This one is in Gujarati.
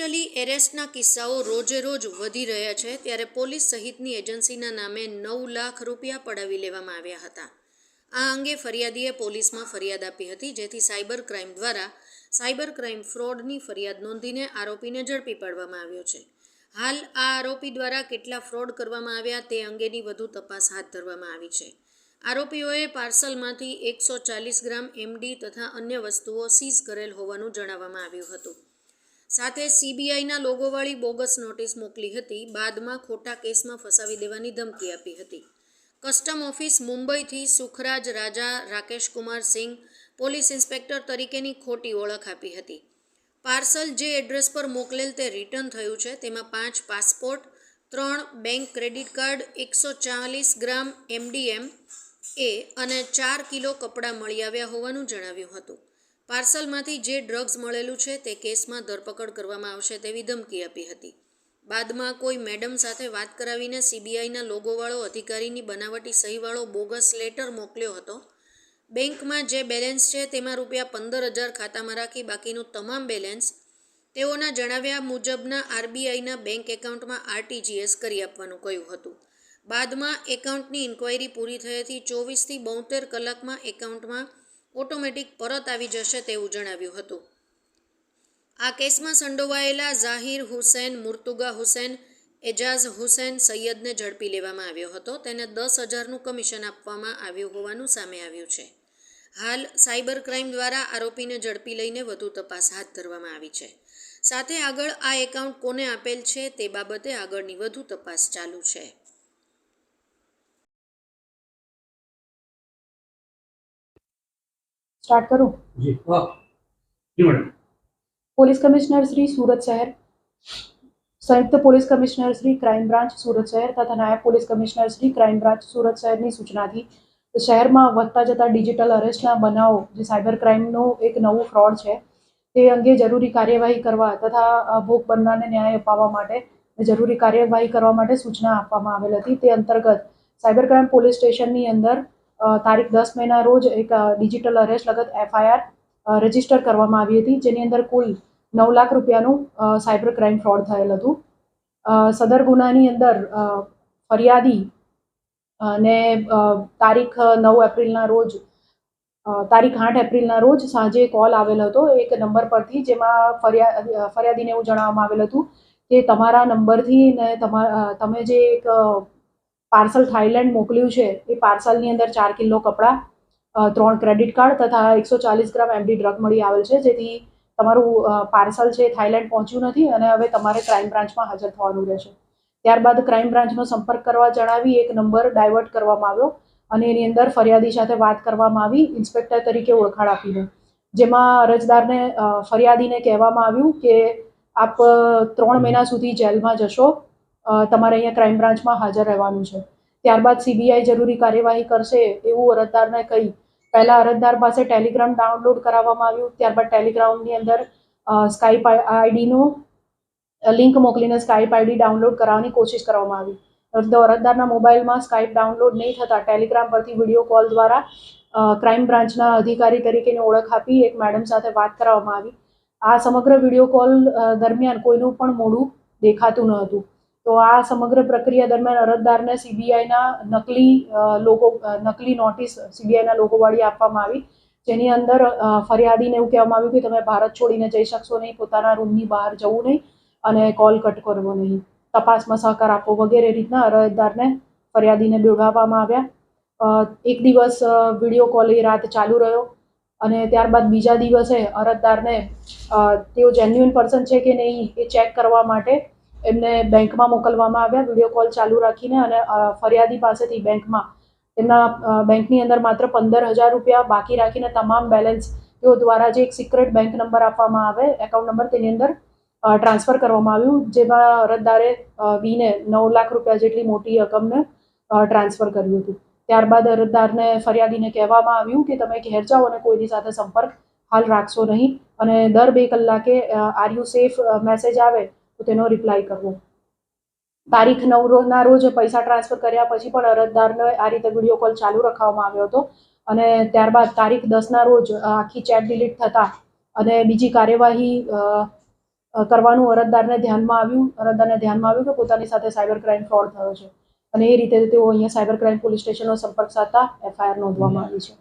ડિજિટલી એરેસ્ટના કિસ્સાઓ રોજે રોજ વધી રહ્યા છે ત્યારે પોલીસ સહિતની એજન્સીના નામે નવ લાખ રૂપિયા પડાવી લેવામાં આવ્યા હતા. આ અંગે ફરિયાદીએ પોલીસમાં ફરિયાદ આપી હતી, જેથી સાયબર ક્રાઇમ દ્વારા સાયબર ક્રાઇમ ફ્રોડની ફરિયાદ નોંધીને આરોપીને ઝડપી પાડવામાં આવ્યો છે. હાલ આ આરોપી દ્વારા કેટલા ફ્રોડ કરવામાં આવ્યા તે અંગેની વધુ તપાસ હાથ ધરવામાં આવી છે. આરોપીઓએ પાર્સલમાંથી એકસો ચાલીસ ગ્રામ એમડી તથા અન્ય વસ્તુઓ સીઝ કરેલ હોવાનું જણાવવામાં આવ્યું હતું. સાથે સીબીઆઈના લોગોવાળી બોગસ નોટિસ મોકલી હતી. બાદમાં ખોટા કેસમાં ફસાવી દેવાની ધમકી આપી હતી. કસ્ટમ ઓફિસ મુંબઈથી સુખરાજ રાજા રાકેશ કુમાર સિંઘ પોલીસ ઇન્સ્પેક્ટર તરીકેની ખોટી ઓળખ આપી હતી. પાર્સલ જે એડ્રેસ પર મોકલેલ તે રિટર્ન થયું છે. તેમાં પાંચ પાસપોર્ટ, ત્રણ બેંક ક્રેડિટ કાર્ડ, એકસો ચાલીસ ગ્રામ એમડીએમ એ અને ચાર કિલો કપડાં મળી આવ્યા હોવાનું જણાવ્યું હતું. પાર્સલમાંથી જે ડ્રગ્સ મળેલું છે તે કેસમાં ધરપકડ કરવામાં આવશે તેવી ધમકી આપી હતી. બાદમાં કોઈ મેડમ સાથે વાત કરાવીને સીબીઆઈના લોગોવાળો અધિકારીની બનાવટી સહીવાળો બોગસ લેટર મોકલ્યો હતો. બેંકમાં જે બેલેન્સ છે તેમાં રૂપિયા પંદર હજાર ખાતામાં રાખી બાકીનું તમામ બેલેન્સ તેઓના જણાવ્યા મુજબના આરબીઆઈના બેંક એકાઉન્ટમાં આરટીજીએસ કરી આપવાનું કહ્યું હતું. બાદમાં એકાઉન્ટની ઇન્ક્વાયરી પૂરી થયેથી ચોવીસથી બોતેર કલાકમાં એકાઉન્ટમાં ઓટોમેટિક પરત આવી જશે તેવું જણાવ્યું હતું. આ કેસમાં સંડોવાયેલા ઝાહિર હુસેન, મુર્તુગા હુસેન, એજાઝ હુસેન સૈયદને ઝડપી લેવામાં આવ્યો હતો. તેને દસ હજારનું કમિશન આપવામાં આવ્યું હોવાનું સામે આવ્યું છે. હાલ સાયબર ક્રાઇમ દ્વારા આરોપીને ઝડપી લઈને વધુ તપાસ હાથ ધરવામાં આવી છે. સાથે આગળ આ એકાઉન્ટ કોને આપેલ છે તે બાબતે આગળની વધુ તપાસ ચાલુ છે. સ્ટાર્ટ કરું. જી હા. જી madam. Police commissioner Shri Surat શહેર સંયુક્ત police commissioner Shri crime branch Surat શહેર તથા નાયબ police commissioner Shri crime branch Surat શહેરની સૂચનાથી શહેરમાં વધતા જતા ડિજિટલ અરેસ્ટના બનાવો જે સાયબર ક્રાઇમનો એક નવું ફ્રોડ છે તે અંગે જરૂરી કાર્યવાહી કરવા તથા ભોગ બનનારને ન્યાય અપાવવા માટે જરૂરી કાર્યવાહી કરવા માટે સૂચના આપવામાં આવેલ હતી. તે અંતર્ગત સાયબર ક્રાઇમ પોલીસ સ્ટેશનની અંદર તારીખ દસ મેના રોજ એક ડિજિટલ અરેસ્ટ લગત એફઆઈઆર રજિસ્ટર કરવામાં આવી હતી, જેની અંદર કુલ નવ લાખ રૂપિયાનું સાયબર ક્રાઇમ ફ્રોડ થયેલ હતું. સદર ગુનાની અંદર ફરિયાદી અને તારીખ નવ એપ્રિલના રોજ તારીખ આઠ એપ્રિલના રોજ સાંજે કોલ આવેલ હતો, એક નંબર પરથી જેમાં ફરિયાદ ફરિયાદીને એવું જણાવવામાં આવેલ હતું કે તમારા નંબરથી ને તમા તમે જે એક પાર્સલ થાઈલેન્ડ મોકલ્યું છે. એ પાર્સલની અંદર ચાર કિલો કપડાં ત્રણ ક્રેડિટ કાર્ડ તથા એકસો ચાલીસ ગ્રામ એમડી ડ્રગ મળી આવેલ છે, જેથી તમારું પાર્સલ છે થાઈલેન્ડ પહોંચ્યું નથી અને હવે તમારે ક્રાઇમ બ્રાન્ચમાં હાજર થવાનું રહેશે. ત્યારબાદ ક્રાઇમ બ્રાન્ચનો સંપર્ક કરવા જણાવી, એક નંબર ડાયવર્ટ કરવામાં આવ્યો અને એની અંદર ફરિયાદી સાથે વાત કરવામાં આવી, ઇન્સ્પેક્ટર તરીકે ઓળખાણ આપીને. જેમાં અરજદારને ફરિયાદીને કહેવામાં આવ્યું કે, આપ ત્રણ મહિના સુધી જેલમાં જશો તમારે અહીંયા ક્રાઇમ બ્રાન્ચમાં હાજર રહેવાનું છે. ત્યારબાદ સીબીઆઈ જરૂરી કાર્યવાહી કરશે એવું અરજદારને કહી પહેલાં અરજદાર પાસે ટેલિગ્રામ ડાઉનલોડ કરાવવામાં આવ્યું. ત્યારબાદ ટેલિગ્રામની અંદર સ્કાઈપ આઈડીનું લિંક મોકલીને સ્કાઈપ આઈડી ડાઉનલોડ કરાવવાની કોશિશ કરવામાં આવી. અરજદારના મોબાઈલમાં સ્કાઈપ ડાઉનલોડ નહીં થતાં ટેલિગ્રામ પરથી વીડિયો કોલ દ્વારા ક્રાઇમ બ્રાન્ચના અધિકારી તરીકેની ઓળખ આપી એક મેડમ સાથે વાત કરાવવામાં આવી. આ સમગ્ર વીડિયો કોલ દરમિયાન કોઈનું પણ મોડું દેખાતું ન હતું. તો આ સમગ્ર પ્રક્રિયા દરમિયાન અરજદારને સીબીઆઈના નકલી લોકો નકલી નોટિસ સીબીઆઈના લોગોવાળી આપવામાં આવી. જેની અંદર ફરિયાદીને એવું કહેવામાં આવ્યું કે તમે ભારત છોડીને જઈ શકશો નહીં, પોતાના રૂમની બહાર જવું નહીં અને કોલ કટ કરવો નહીં. તપાસમાં સહકાર આપવો વગેરે રીતના અરજદારને ફરિયાદીને બેવડાવવામાં આવ્યા. એક દિવસ વીડિયો કોલ એ રાત ચાલુ રહ્યો અને ત્યારબાદ બીજા દિવસે અરજદારને તેઓ જેન્યુઇન પર્સન છે કે નહીં એ ચેક કરવા માટે એમને બેંકમાં મોકલવામાં આવ્યા વીડિયો કોલ ચાલુ રાખીને અને ફરિયાદી પાસેથી બેંકમાં તેમના અ, બેંકની અંદર માત્ર પંદર હજાર રૂપિયા બાકી રાખીને તમામ બેલેન્સ તેઓ દ્વારા જે એક સિક્રેટ બેંક નંબર આપવામાં આવે એકાઉન્ટ નંબર તેની અંદર ટ્રાન્સફર કરવામાં આવ્યું જેમાં અરજદારે વીને નવ લાખ રૂપિયા જેટલી મોટી રકમને ટ્રાન્સફર કર્યું હતું. ત્યારબાદ અરજદારને ફરિયાદીને કહેવામાં આવ્યું કે તમે ઘેર જાઓ અને કોઈની સાથે સંપર્ક હાલ રાખશો નહીં અને દર બે કલાકે આર યુ સેફ મેસેજ આવે તો તેનો રિપ્લાય કરવો. તારીખ નવ ના રોજ પૈસા ટ્રાન્સફર કર્યા પછી પણ અરજદારને આ રીતે વીડિયો કોલ ચાલુ રાખવામાં આવ્યો હતો. અને ત્યારબાદ તારીખ દસના રોજ આખી ચેટ ડિલીટ થતા અને બીજી કાર્યવાહી કરવાનું અરજદારને ધ્યાનમાં આવ્યું. અરજદારને ધ્યાનમાં આવ્યું કે પોતાની સાથે સાયબર ક્રાઇમ ફ્રોડ થયો છે. અને એ રીતે તેઓ અહીંયા સાયબર ક્રાઇમ પોલીસ સ્ટેશનનો સંપર્ક સાધતા એફઆઈઆર નોંધવામાં આવી છે.